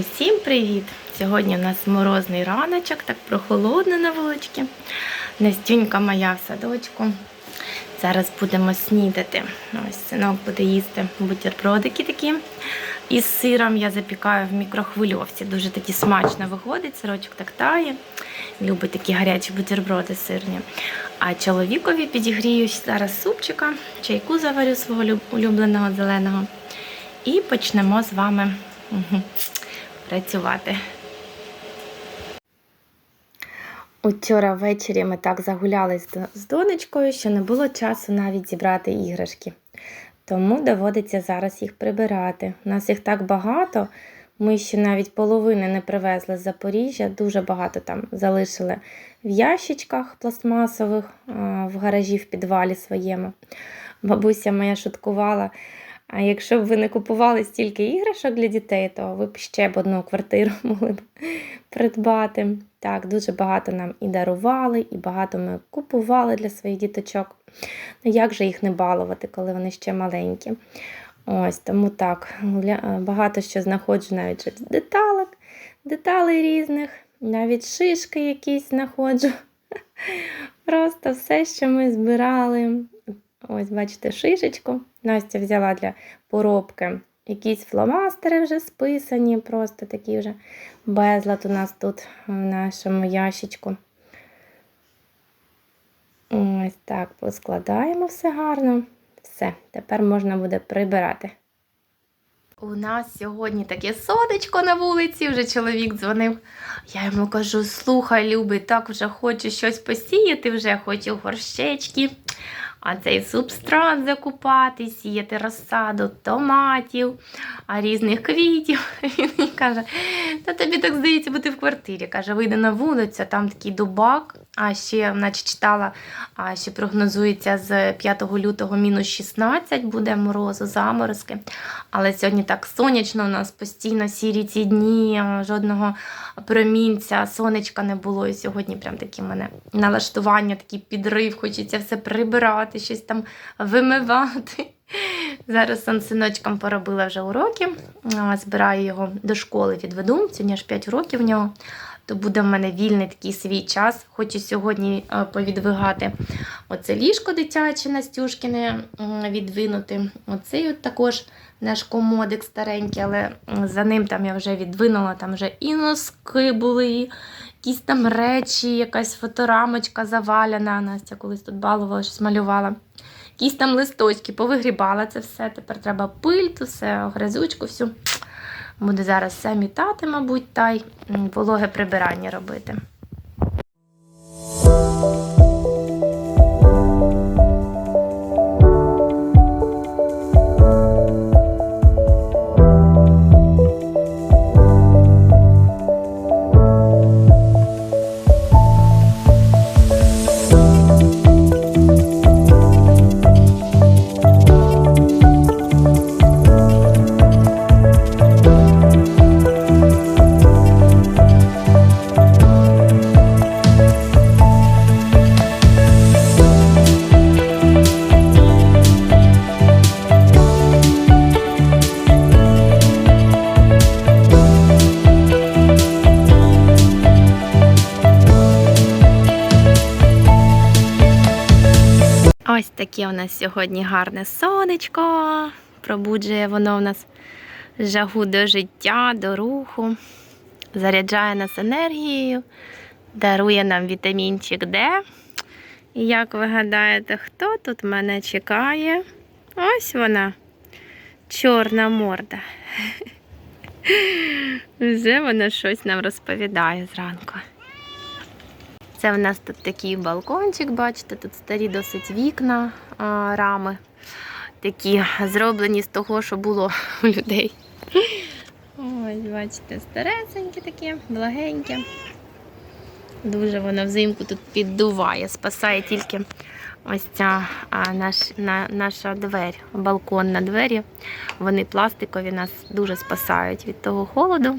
Усім привіт! Сьогодні у нас морозний раночок, так прохолодно на вуличці. Настюнька моя в садочку. Зараз будемо снідати. Ось синок буде їсти бутербродики такі. Із сиром я запікаю в мікрохвильовці. Дуже такі смачно виходить, сирочок так тає. Любить такі гарячі бутерброди сирні. А чоловікові підігрію зараз супчика, чайку заварю свого улюбленого зеленого. І почнемо з вами мгм, працювати. Учора ввечері ми так загулялись з донечкою, що не було часу навіть зібрати іграшки. Тому доводиться зараз їх прибирати. У нас їх так багато. Ми ще навіть половини не привезли з Запоріжжя, дуже багато там залишили в ящичках пластмасових в гаражі в підвалі своєму. Бабуся моя шуткувала. А якщо б ви не купували стільки іграшок для дітей, то ви б ще б одну квартиру могли б придбати. Так, дуже багато нам і дарували, і багато ми купували для своїх діточок. Ну як же їх не балувати, коли вони ще маленькі? Ось тому так, багато що знаходжу навіть же деталок, деталей різних, навіть шишки якісь знаходжу. Просто все, що ми збирали. Ось, бачите, шишечку. Настя взяла для поробки якісь фломастери вже списані, просто такі вже безлад у нас тут в нашому ящичку. Ось так поскладаємо все гарно. Все, тепер можна буде прибирати. У нас сьогодні таке сонечко на вулиці, вже чоловік дзвонив. Я йому кажу: слухай, Любий, так вже хочу щось посіяти, вже хочу горщечки, а цей субстрат закупати, сіяти розсаду томатів, а різних квітів. Він мені каже, та тобі так здається бути в квартирі. Каже, вийде на вулицю, там такий дубак, а ще, наче читала, а ще прогнозується з 5 лютого мінус 16 буде морозу, заморозки. Але сьогодні так сонячно, у нас постійно сірі ці дні, жодного промінця, сонечка не було. І сьогодні прям такі мене налаштування, такий підрив, хочеться все прибирати, щось там вимивати. Зараз сон синочком поробила вже уроки, збираю його до школи, відведу. Сьогодні аж 5 років в нього. То буде в мене вільний такий свій час. Хочу сьогодні е, повідвигати оце ліжко дитяче Настюшкине відвинути. Оцей от також наш комодик старенький, але за ним там я вже відвинула, там вже і носки були, якісь там речі, якась фоторамочка заваляна. Настя колись тут балувала, щось малювала. Якісь там листочки, повигрібала це все. Тепер треба пиль, то все, грязючку всю. Буду зараз все мітати, мабуть, та й вологе прибирання робити. Ось таке у нас сьогодні гарне сонечко. Пробуджує воно в нас жагу до життя, до руху, заряджає нас енергією, дарує нам вітамінчик Д. І як ви гадаєте, хто тут мене чекає? Ось вона, чорна морда. Вже вона щось нам розповідає зранку. Це в нас тут такий балкончик, бачите, тут старі досить вікна, рами. Такі зроблені з того, що було у людей. Ось, бачите, старесеньке таке, благеньке. Дуже воно взимку тут піддуває, спасає тільки ось ця а, наш, на, наша двері, балконна двері. Вони пластикові нас дуже спасають від того холоду.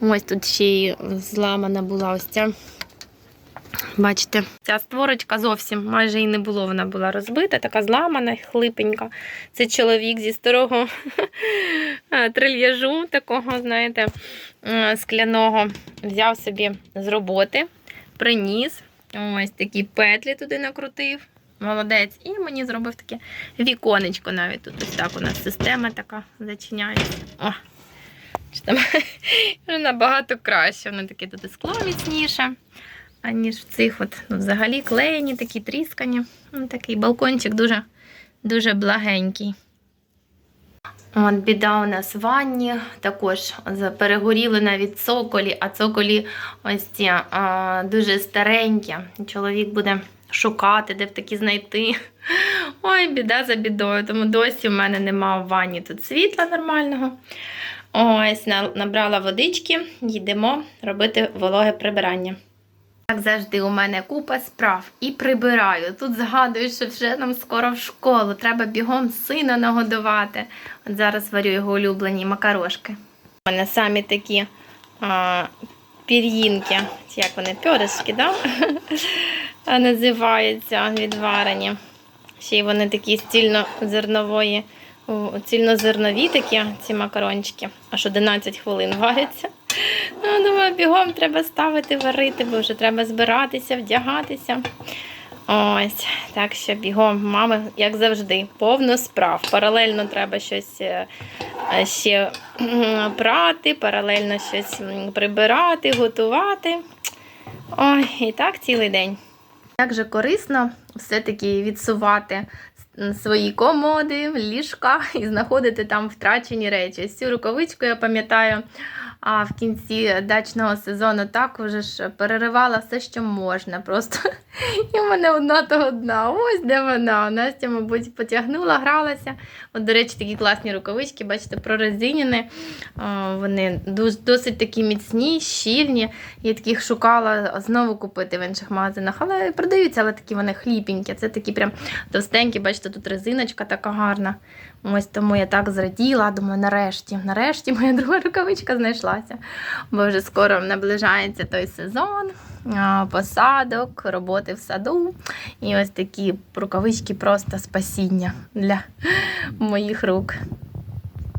Ось тут ще й зламана була ось ця Бачите, ця створочка зовсім майже і не було. Вона була розбита, така зламана, хлипенька. Це чоловік зі старого е, трильяжу, такого, знаєте, е, скляного. Взяв собі з роботи, приніс. Ось такі петлі туди накрутив. Молодець. І мені зробив таке віконечко навіть тут. Ось так у нас система така зачиняється. О! Чи там набагато краще. Воно таке тут скло міцніше, аніж в цих от ну, взагалі клеєні, такі тріскані. Ну, такий балкончик дуже, дуже благенький. От біда у нас в ванні, також перегоріли навіть цоколі, а цоколі ось ці а, дуже старенькі. Чоловік буде шукати, де б такі знайти. Ой, біда за бідою. Тому досі в мене нема в ванні тут світла нормального. Ось, набрала водички, йдемо робити вологе прибирання. Як завжди, у мене купа справ і прибираю. Тут згадую, що вже нам скоро в школу. Треба бігом сина нагодувати. От зараз варю його улюблені макарошки. У мене самі такі а, пір'їнки, як вони, пьоришки, да? Називаються відварені. Ще й вони такі цільнозернової, цільнозернові такі, ці макарончики. Аж 11 хвилин варяться. Ну, думаю, бігом треба ставити варити, бо вже треба збиратися, вдягатися. Ось, так що бігом, мами, як завжди, повно справ. Паралельно треба щось е, е, ще прати, паралельно щось прибирати, готувати. Ой, і так цілий день. Як же корисно все-таки відсувати свої комоди, ліжка і знаходити там втрачені речі. Цю рукавичку я пам'ятаю. А в кінці дачного сезону також переривала все, що можна. Просто і в мене одна то одна. Ось де вона. Настя, мабуть, потягнула, гралася. От, до речі, такі класні рукавички, бачите, прорезинені. Вони досить такі міцні, щільні. Я таких шукала знову купити в інших магазинах, але продаються, але такі вони хліпенькі. Це такі прям товстенькі, бачите, тут резиночка така гарна. Ось тому я так зраділа, думаю, нарешті, нарешті моя друга рукавичка знайшлася. Бо вже скоро наближається той сезон посадок, роботи в саду. І ось такі рукавички просто спасіння для моїх рук.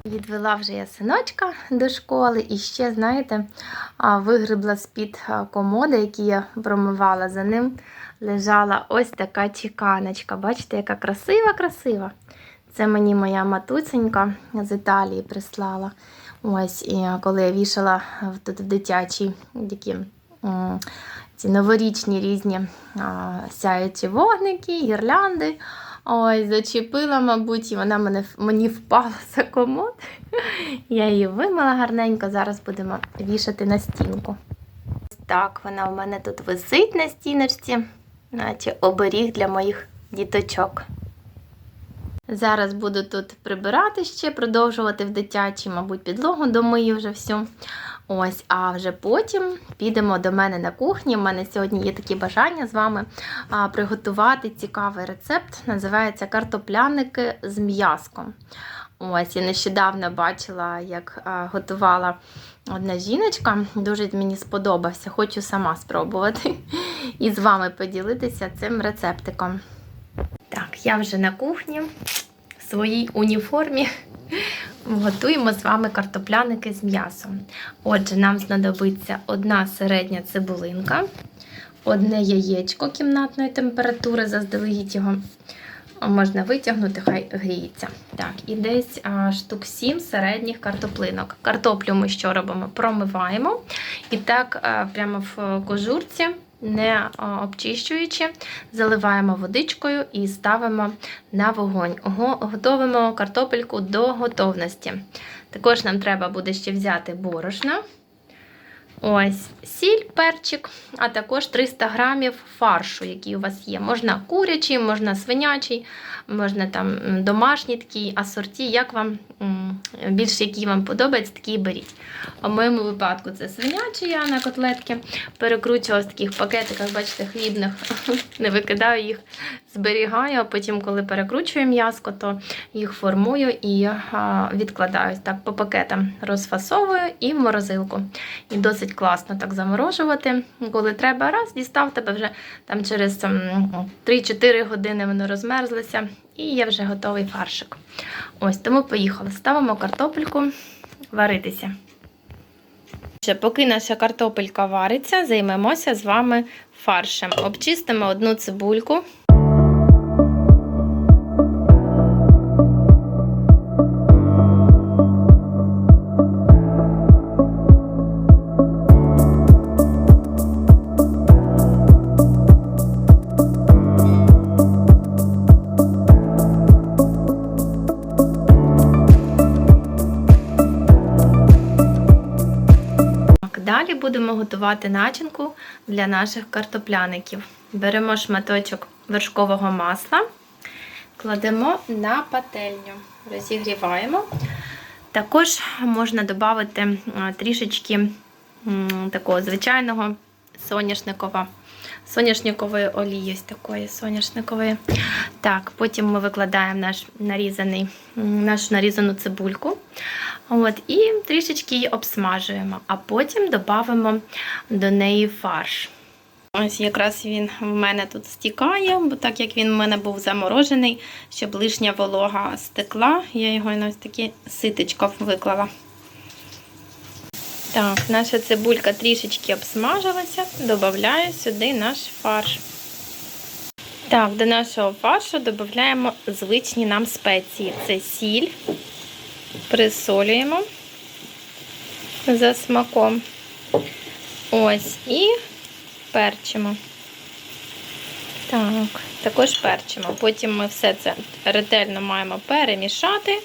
Відвела вже я синочка до школи і ще, знаєте, вигребла з-під комоди, які я промивала. За ним лежала ось така чеканочка. Бачите, яка красива-красива. Це мені моя матусенька з Італії прислала. Ось, і коли я вішала тут в дитячій такі ці новорічні різні сяючі вогники, гірлянди. Ой, зачепила, мабуть, і вона мене, мені впала за комод. Я її вимила гарненько, зараз будемо вішати на стінку. Так, вона у мене тут висить на стіночці, наче оберіг для моїх діточок. Зараз буду тут прибирати ще, продовжувати в дитячій, мабуть, підлогу домию вже всю. Ось, а вже потім підемо до мене на кухні. У мене сьогодні є такі бажання з вами приготувати цікавий рецепт. Називається картопляники з м'язком. Ось, я нещодавно бачила, як готувала одна жіночка. Дуже мені сподобався. Хочу сама спробувати і з вами поділитися цим рецептиком. Так, я вже на кухні своїй уніформі. Готуємо з вами картопляники з м'ясом. Отже, нам знадобиться одна середня цибулинка, одне яєчко кімнатної температури, заздалегідь його можна витягнути, хай гріється. Так, і десь штук 7 середніх картоплинок. Картоплю ми що робимо? Промиваємо. І так, прямо в кожурці, не обчищуючи, заливаємо водичкою і ставимо на вогонь. Го- Готовимо картопельку до готовності. Також нам треба буде ще взяти борошна. Ось сіль, перчик, а також 300 грамів фаршу, який у вас є. Можна курячий, можна свинячий, можна там домашній такий асорті, як вам більше який вам подобається, такий беріть. У моєму випадку це свинячий, я на котлетки перекручувала в таких пакетиках, бачите, хлібних, не викидаю їх, зберігаю, а потім, коли перекручую м'яско, то їх формую і відкладаю так по пакетам, розфасовую і в морозилку. І досить досить класно так заморожувати. Коли треба, раз, дістав тебе вже там через 3-4 години воно розмерзлося, і є вже готовий фаршик. Ось тому поїхали. Ставимо картопельку варитися. Поки наша картопелька вариться, займемося з вами фаршем. Обчистимо одну цибульку. Далі будемо готувати начинку для наших картопляників. Беремо шматочок вершкового масла, кладемо на пательню, розігріваємо. Також можна додати трішечки такого звичайного соняшникова, соняшникової олії, ось такої соняшникової. Так, потім ми викладаємо наш нарізаний, нашу нарізану цибульку. От, і трішечки її обсмажуємо, а потім додамо до неї фарш. Ось якраз він в мене тут стікає, бо так як він в мене був заморожений, щоб лишня волога стекла, я його на ось таке ситечко виклала. Так, наша цибулька трішечки обсмажилася, додаю сюди наш фарш. Так, до нашого фаршу додаємо звичні нам спеції. Це сіль, присолюємо за смаком. Ось і перчимо. Так, також перчимо. Потім ми все це ретельно маємо перемішати.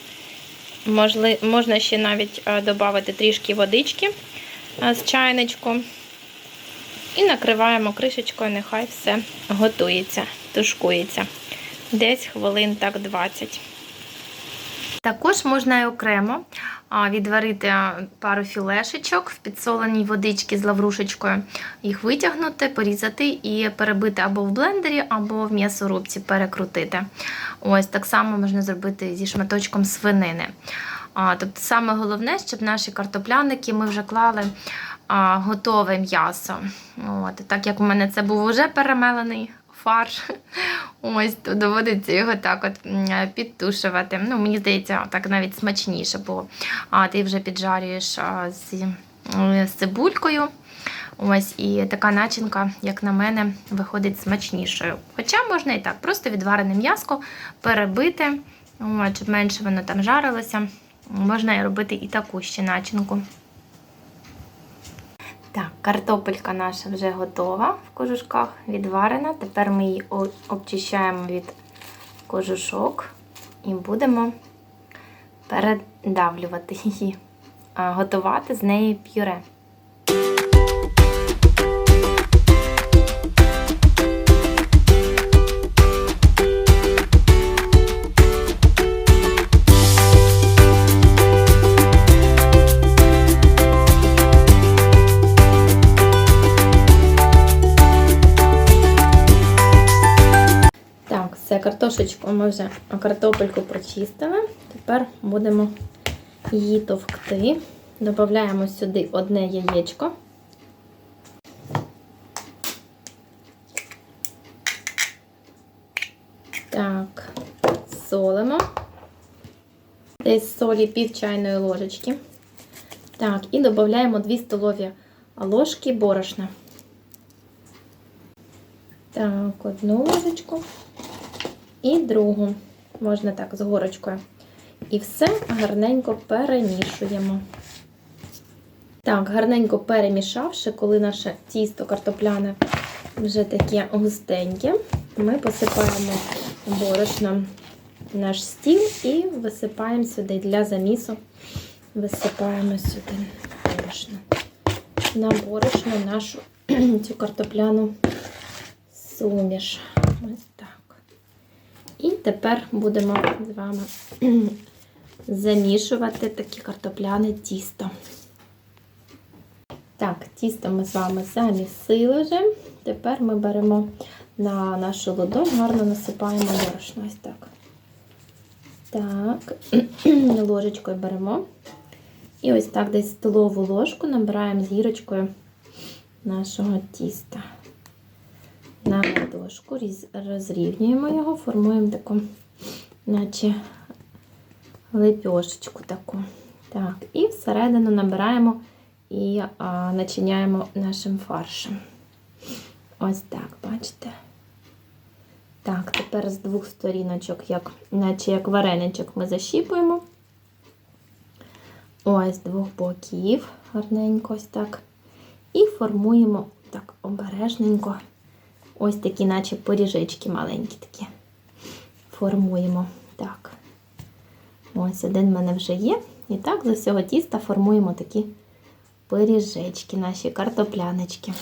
Можли, можна ще навіть е, додати трішки водички е, з чайничку. І накриваємо кришечкою, нехай все готується, тушкується. Десь хвилин так 20. Також можна і окремо відварити пару філешечок в підсоленій водичці з лаврушечкою, їх витягнути, порізати і перебити або в блендері, або в м'ясорубці перекрутити. Ось так само можна зробити зі шматочком свинини. Тобто, саме головне, щоб наші картопляники ми вже клали готове м'ясо. От, так як у мене це був вже перемелений фарш, ось доводиться його так от підтушувати. Ну, мені здається, так навіть смачніше, бо а, ти вже піджарюєш а, з, з цибулькою. Ось і така начинка, як на мене, виходить смачнішою. Хоча можна і так, просто відварене м'яско перебити, щоб менше воно там жарилося. Можна і робити і таку ще начинку. Так, картопелька наша вже готова в кожушках, відварена. Тепер ми її обчищаємо від кожушок і будемо передавлювати її, готувати з неї пюре. Картошечку ми вже картопельку прочистили. Тепер будемо її товкти. Додаємо сюди одне яєчко. Так, солимо. Десь солі пів чайної ложечки. Так, і додаємо 2 столові ложки борошна. Так, одну ложечку і другу. Можна так, з горочкою. І все гарненько перемішуємо. Так, гарненько перемішавши, коли наше тісто картопляне вже таке густеньке, ми посипаємо борошном наш стіл і висипаємо сюди для замісу. Висипаємо сюди борошно. На борошно нашу цю картопляну суміш. І тепер будемо з вами замішувати таке картопляне тісто. Так, тісто ми з вами замісили вже. Тепер ми беремо на нашу ладонь, гарно насипаємо борошно. Ось так. Так, ложечкою беремо І ось так десь столову ложку набираємо з гірочкою нашого тіста на ладошку, розрівнюємо його, формуємо таку, наче лепешечку таку. Так, і всередину набираємо і а, начиняємо нашим фаршем. Ось так, бачите? Так, тепер з двох сторіночок, як, наче як вареничок, ми защіпуємо. Ось з двох боків, гарненько ось так. І формуємо так обережненько. Ось такі, наче поріжечки маленькі такі. Формуємо так. Ось один в мене вже є. І так з усього тіста формуємо такі пиріжечки, наші картоплянички.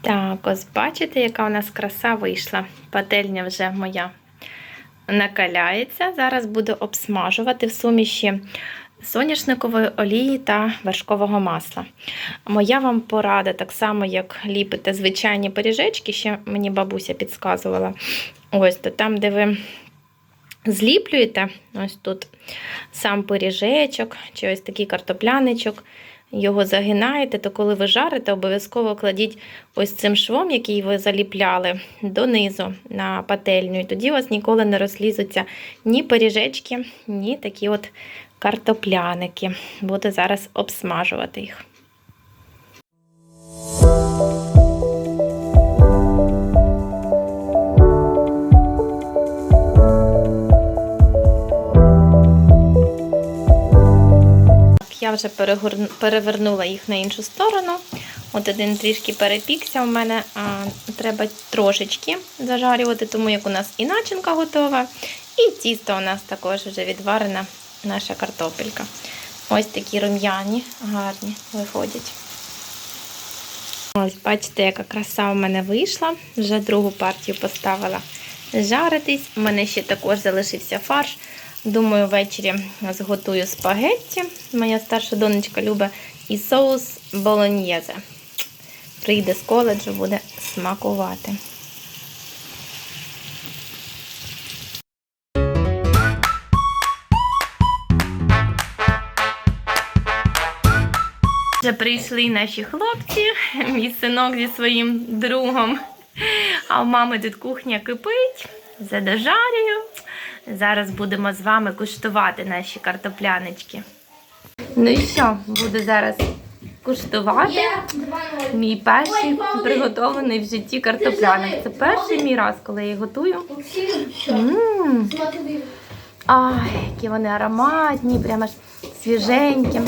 Так, ось бачите, яка у нас краса вийшла. Пательня вже моя накаляється. Зараз буду обсмажувати в суміші соняшникової олії та вершкового масла. Моя вам порада, так само, як ліпите звичайні пиріжечки, ще мені бабуся підказувала. Ось то там, де ви зліплюєте, ось тут сам пиріжечок, чи ось такий картопляничок, його загинаєте, то коли ви жарите, обов'язково кладіть ось цим швом, який ви заліпляли, донизу на пательню. І тоді у вас ніколи не розлізуться ні пиріжечки, ні такі от картопляники. Буду зараз обсмажувати їх. Я вже перевернула їх на іншу сторону. От один трішки перепікся у мене, а треба трошечки зажарювати, тому як у нас і начинка готова, і тісто у нас також вже відварена наша картопелька. Ось такі рум'яні, гарні виходять. Ось, бачите, яка краса у мене вийшла. Вже другу партію поставила жаритись. У мене ще також залишився фарш. Думаю, ввечері зготую спагетті. Моя старша донечка любить і соус болоньєзе. Прийде з коледжу, буде смакувати. Прийшли наші хлопці, мій синок зі своїм другом. А у мами тут кухня кипить, задожарюю. Зараз будемо з вами куштувати наші картоплянички. Ну і що, буду зараз куштувати мій перший приготований в житті картопляник. Це перший мій раз, коли я їх готую. М, Ай, які вони ароматні, прямо ж свіженькі.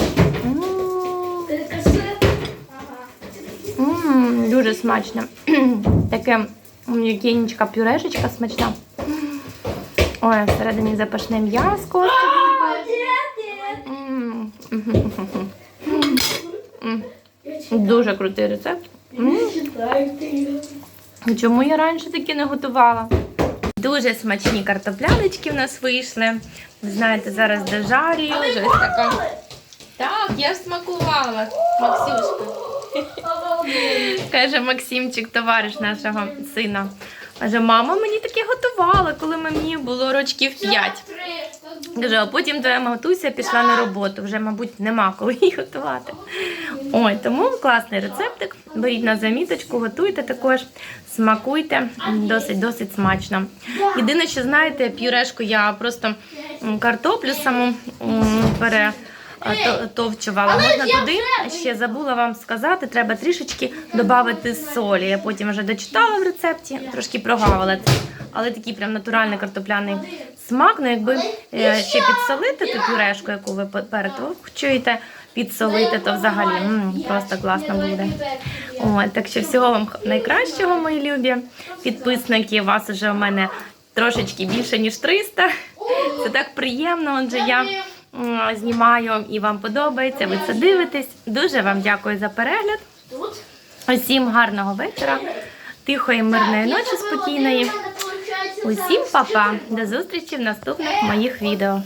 М. М, Дуже смачно. Таке м'якенька пюрешечка смачна. Ой, всередині запашне м'яско. Дуже крутий рецепт. Чому я раніше таке не готувала? Дуже смачні картоплянички в нас вийшли. Ви знаєте, зараз дожарюю. Вже така. Так, я смакувала, Максюшка. Каже Максимчик, товариш нашого сина. Каже, мама мені таке готувала, коли мені було рочків 5. Каже, а потім твоя матуся пішла на роботу. Вже, мабуть, нема коли її готувати. Ой, тому класний рецептик. Беріть на заміточку, готуйте також, смакуйте, досить досить смачно. Єдине, що знаєте, пюрешку я просто картоплю саму пере. То- Товчувала. Можна туди ще забула вам сказати, треба трішечки додати солі. Я потім вже дочитала в рецепті, трошки прогавила це. Але такий прям натуральний картопляний смак. Ну, якби е, ще підсолити ту пюрешку, яку ви перетовчуєте, підсолити, то взагалі м, просто класно буде. От, так що всього вам найкращого, мої любі підписники. Вас уже у мене трошечки більше, ніж 300. Це так приємно. Отже, я м, знімаю і вам подобається. Ви це дивитесь. Дуже вам дякую за перегляд. Усім гарного вечора, тихої, мирної ночі, спокійної. Усім па-па. До зустрічі в наступних моїх відео.